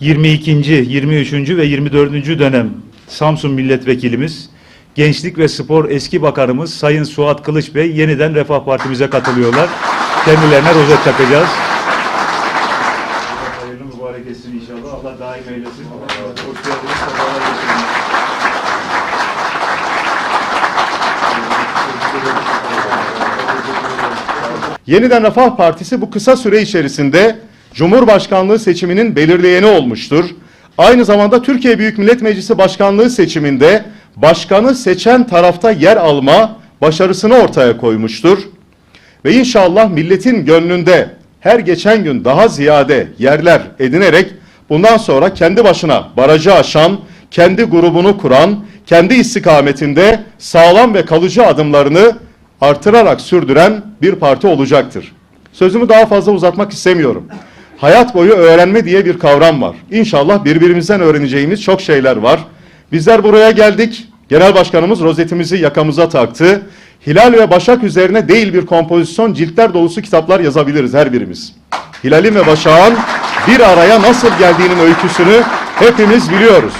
22. 23. ve 24. dönem Samsun Milletvekilimiz, Gençlik ve Spor Eski Bakanımız Sayın Suat Kılıç Bey yeniden Refah Partimize katılıyorlar. Kendilerine rozet takacağız. Hayırlı mübarek etsin inşallah. Allah daim eylesin. Hoş geldiniz. sefalar getirdiniz. Yeniden Refah Partisi bu kısa süre içerisinde Cumhurbaşkanlığı seçiminin belirleyeni olmuştur. Aynı zamanda Türkiye Büyük Millet Meclisi Başkanlığı seçiminde başkanı seçen tarafta yer alma başarısını ortaya koymuştur. Ve inşallah milletin gönlünde her geçen gün daha ziyade yerler edinerek bundan sonra kendi başına barajı aşan, kendi grubunu kuran, kendi istikametinde sağlam ve kalıcı adımlarını artırarak sürdüren bir parti olacaktır. Sözümü daha fazla uzatmak istemiyorum. Hayat boyu öğrenme diye bir kavram var. İnşallah birbirimizden öğreneceğimiz çok şeyler var. Bizler buraya geldik. Genel Başkanımız rozetimizi yakamıza taktı. Hilal ve Başak üzerine değil bir kompozisyon ciltler dolusu kitaplar yazabiliriz her birimiz. Hilal'in ve Başak'ın bir araya nasıl geldiğinin öyküsünü hepimiz biliyoruz.